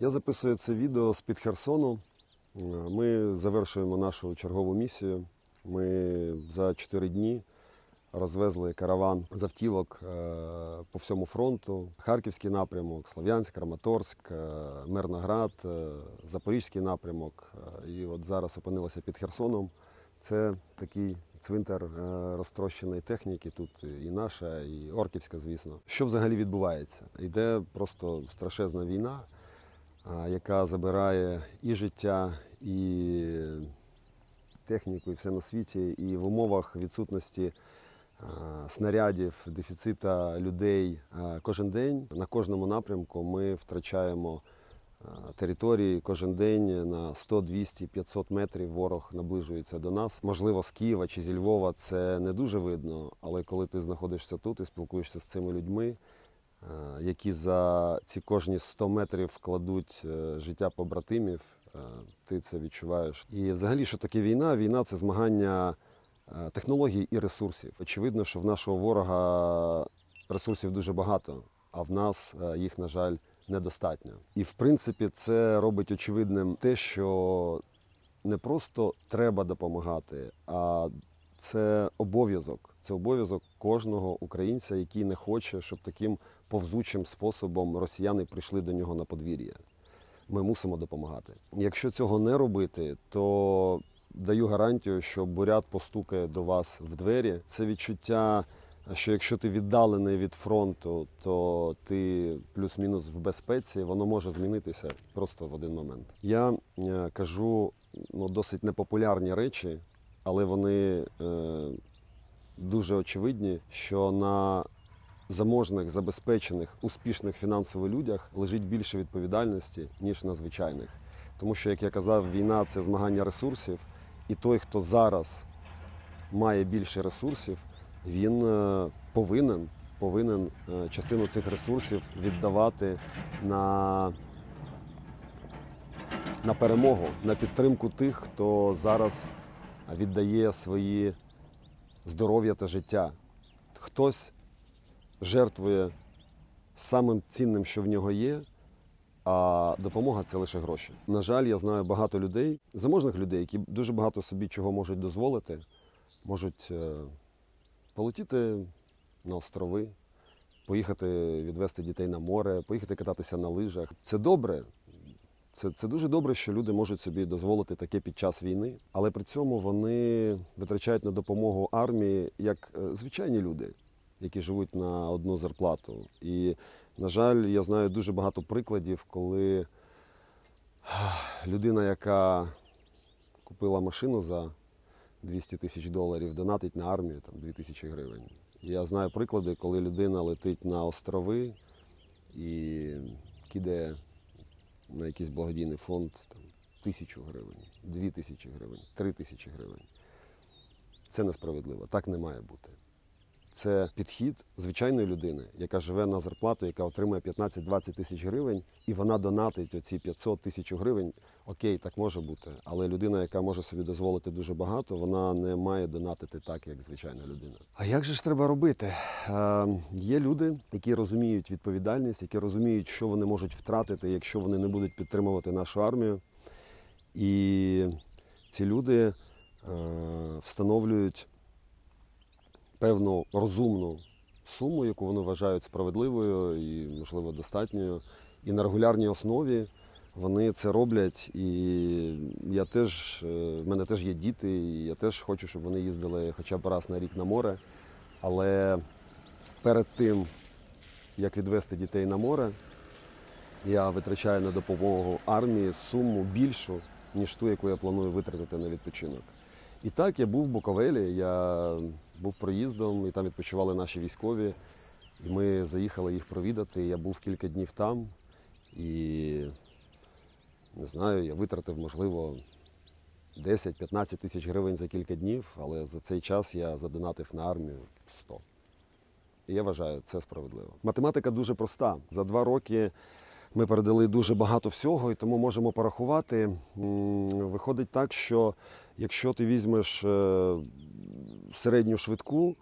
Я записую це відео з-під Херсону. Е, Ми завершуємо нашу чергову місію. Ми за 4 дні розвезли караван з автівок е, по всьому фронту. Харківський напрямок, Слов'янськ, Краматорськ, е, Мирноград, Запорізький напрямок. І от зараз опинилися під Херсоном. Це такий цвинтар розтрощеної техніки. Тут і наша, і орківська, звісно. Що взагалі відбувається? Йде просто страшезна війна, яка забирає і життя, і техніку, і все на світі. І в умовах відсутності снарядів, дефіцита людей кожен день на кожному напрямку ми втрачаємо території. Кожен день на 100, 200, 500 метрів ворог наближується до нас. Можливо, з Києва чи зі Львова це не дуже видно, але коли ти знаходишся тут і спілкуєшся з цими людьми, які за ці кожні 100 метрів кладуть е, життя побратимів, е, ти це відчуваєш. І взагалі, що таке війна? Війна це змагання е, технологій і ресурсів. Очевидно, що в нашого ворога ресурсів дуже багато, а в нас е, їх, на жаль, недостатньо. І в принципі, це робить очевидним те, що не просто треба допомагати, а це обов'язок. Це обов'язок кожного українця, який не хоче, щоб таким повзучим способом росіяни прийшли до нього на подвір'я. Ми мусимо допомагати. Якщо цього не робити, то даю гарантію, що бурят постукає до вас в двері. Це відчуття, що якщо ти віддалений від фронту, то ти плюс-мінус в безпеці, воно може змінитися просто в один момент. Я е, кажу ну, досить непопулярні речі, але вони е, дуже очевидні, що на заможних, забезпечених, успішних фінансово людях лежить більше відповідальності, ніж на звичайних. Тому що, як я казав, війна це змагання ресурсів, і той, хто зараз має більше ресурсів, він е, повинен, повинен е, частину цих ресурсів віддавати на, на перемогу, на підтримку тих, хто зараз віддає свої здоров'я та життя. Хтось жертвує самим цінним, що в нього є, а допомога це лише гроші. На жаль, я знаю багато людей, заможних людей, які дуже багато собі чого можуть дозволити, можуть е, полетіти на острови, поїхати відвести дітей на море, поїхати кататися на лижах. Це добре. Це, це дуже добре, що люди можуть собі дозволити таке під час війни, але при цьому вони витрачають на допомогу армії як е, звичайні люди, які живуть на одну зарплату. І, на жаль, я знаю дуже багато прикладів, коли людина, яка купила машину за 200 тисяч доларів, донатить на армію там 2 тисячі гривень. Я знаю приклади, коли людина летить на острови і кидає на якийсь благодійний фонд там, тисячу гривень, дві тисячі гривень, три тисячі гривень. Це несправедливо, так не має бути. Це підхід звичайної людини, яка живе на зарплату, яка отримує 15-20 тисяч гривень, і вона донатить оці 500 тисяч гривень. Окей, так може бути. Але людина, яка може собі дозволити дуже багато, вона не має донатити так, як звичайна людина. А як же ж треба робити? Е, є люди, які розуміють відповідальність, які розуміють, що вони можуть втратити, якщо вони не будуть підтримувати нашу армію. І ці люди е, встановлюють певну розумну суму, яку вони вважають справедливою і, можливо, достатньою. І на регулярній основі вони це роблять. І я теж, е, в мене теж є діти, і я теж хочу, щоб вони їздили хоча б раз на рік на море. Але перед тим, як відвести дітей на море, я витрачаю на допомогу армії суму більшу, ніж ту, яку я планую витратити на відпочинок. І так, я був в Буковелі, я був проїздом, і там відпочивали наші військові. І ми заїхали їх провідати. Я був кілька днів там і не знаю, я витратив, можливо, 10-15 тисяч гривень за кілька днів, але за цей час я задонатив на армію 100. І я вважаю, це справедливо. Математика дуже проста. За два роки ми передали дуже багато всього, і тому можемо порахувати. Виходить так, що якщо ти візьмеш е, середню швидку,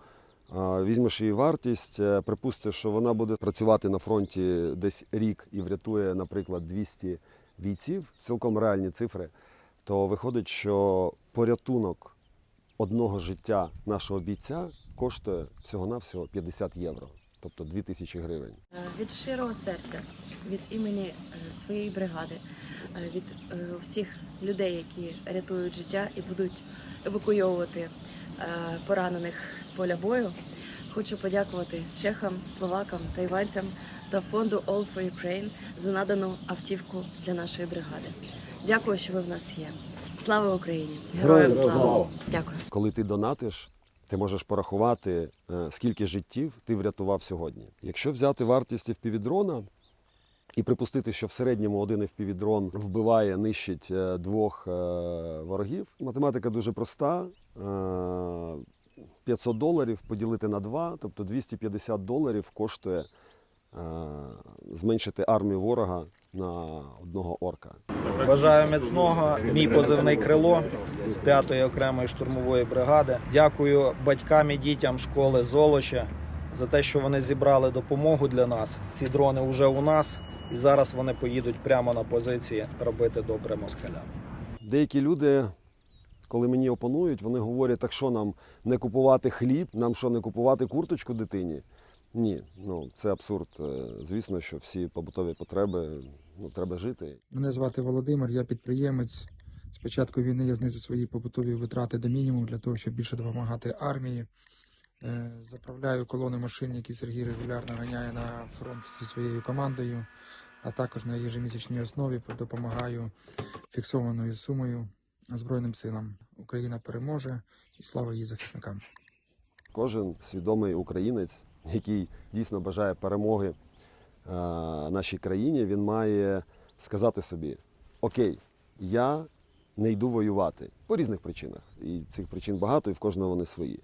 візьмеш її вартість, е, припустиш, що вона буде працювати на фронті десь рік і врятує, наприклад, 200 бійців, цілком реальні цифри, то виходить, що порятунок одного життя нашого бійця коштує всього-навсього 50 євро, тобто 2000 гривень. Е, Від щирого серця, від імені е, своєї бригади, від всіх людей, які рятують життя і будуть евакуйовувати поранених з поля бою. Хочу подякувати чехам, словакам, тайванцям та фонду All for Ukraine за надану автівку для нашої бригади. Дякую, що ви в нас є. Слава Україні! Героям слава! Дякую. Коли ти донатиш, ти можеш порахувати, е, скільки життів ти врятував сьогодні. Якщо взяти вартість FPV-дрона і припустити, що в середньому один FPV-дрон вбиває, нищить е, двох е, ворогів, математика дуже проста. Е, 500 доларів поділити на 2, тобто 250 доларів коштує е, зменшити армію ворога на одного орка. Бажаю міцного. Мій позивний крило з 5-ї окремої штурмової бригади. Дякую батькам і дітям школи Золоча за те, що вони зібрали допомогу для нас. Ці дрони вже у нас, і зараз вони поїдуть прямо на позиції робити добре москалям. Деякі люди, коли мені опонують, вони говорять, так що нам не купувати хліб, нам що не купувати курточку дитині. Ні, ну це абсурд. Е, Звісно, що всі побутові потреби ну, треба жити. Мене звати Володимир, я підприємець. З початку війни я знизив свої побутові витрати до мінімуму для того, щоб більше допомагати армії. Е, Заправляю колони машин, які Сергій регулярно ганяє на фронт зі своєю командою, а також на ежемісячній основі допомагаю фіксованою сумою Збройним силам. Україна переможе і слава її захисникам. Кожен свідомий українець, який дійсно бажає перемоги е, нашій країні, він має сказати собі: Окей, я не йду воювати по різних причинах. І цих причин багато, і в кожного вони свої.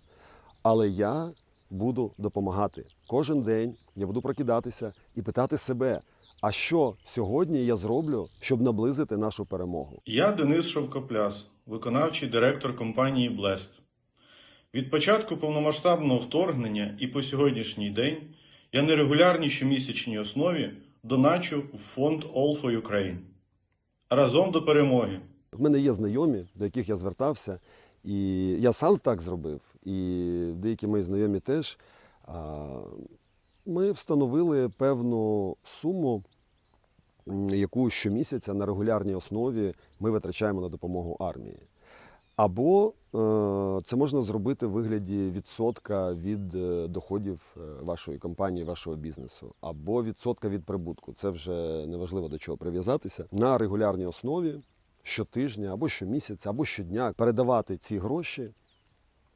Але я буду допомагати. Кожен день я буду прокидатися і питати себе, а що сьогодні я зроблю, щоб наблизити нашу перемогу. Я Денис Шовкопляс, виконавчий директор компанії Blest. Від початку повномасштабного вторгнення і по сьогоднішній день я на регулярній щомісячній основі доначу в фонд All for Ukraine. Разом до перемоги! В мене є знайомі, до яких я звертався, і я сам так зробив, і деякі мої знайомі теж. Ми встановили певну суму, яку щомісяця на регулярній основі ми витрачаємо на допомогу армії. Або е, це можна зробити в вигляді відсотка від е, доходів е, вашої компанії, вашого бізнесу, або відсотка від прибутку. Це вже неважливо до чого прив'язатися на регулярній основі щотижня або щомісяця, або щодня передавати ці гроші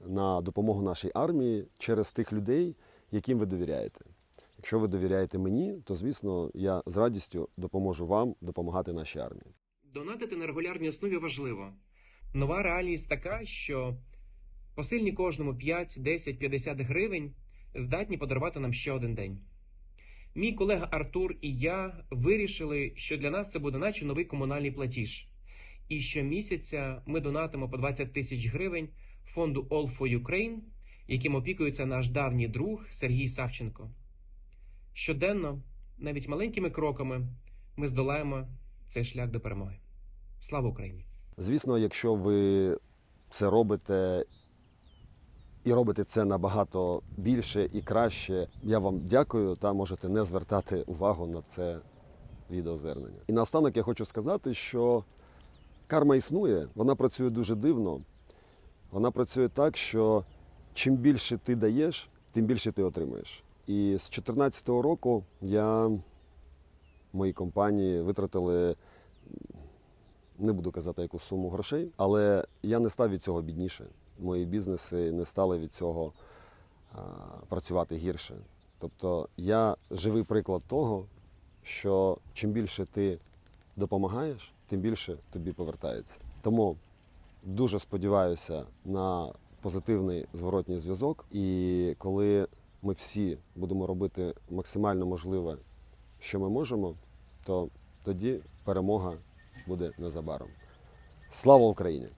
на допомогу нашій армії через тих людей, яким ви довіряєте. Якщо ви довіряєте мені, то звісно я з радістю допоможу вам допомагати нашій армії. Донатити на регулярній основі важливо. Нова реальність така, що посильні кожному 5, 10, 50 гривень здатні подарувати нам ще один день. Мій колега Артур і я вирішили, що для нас це буде наче новий комунальний платіж. І щомісяця ми донатимо по 20 тисяч гривень фонду All for Ukraine, яким опікується наш давній друг Сергій Савченко. Щоденно, навіть маленькими кроками, ми здолаємо цей шлях до перемоги. Слава Україні! Звісно, якщо ви це робите і робите це набагато більше і краще, я вам дякую та можете не звертати увагу на це відеозвернення. І наостанок я хочу сказати, що карма існує, вона працює дуже дивно. Вона працює так, що чим більше ти даєш, тим більше ти отримаєш. І з 2014 року я в моїй компанії витратили не буду казати яку суму грошей, але я не став від цього бідніше. Мої бізнеси не стали від цього а, працювати гірше. Тобто я живий приклад того, що чим більше ти допомагаєш, тим більше тобі повертається. Тому дуже сподіваюся на позитивний зворотній зв'язок. І коли ми всі будемо робити максимально можливе, що ми можемо, то тоді перемога буде незабаром. Слава Україні!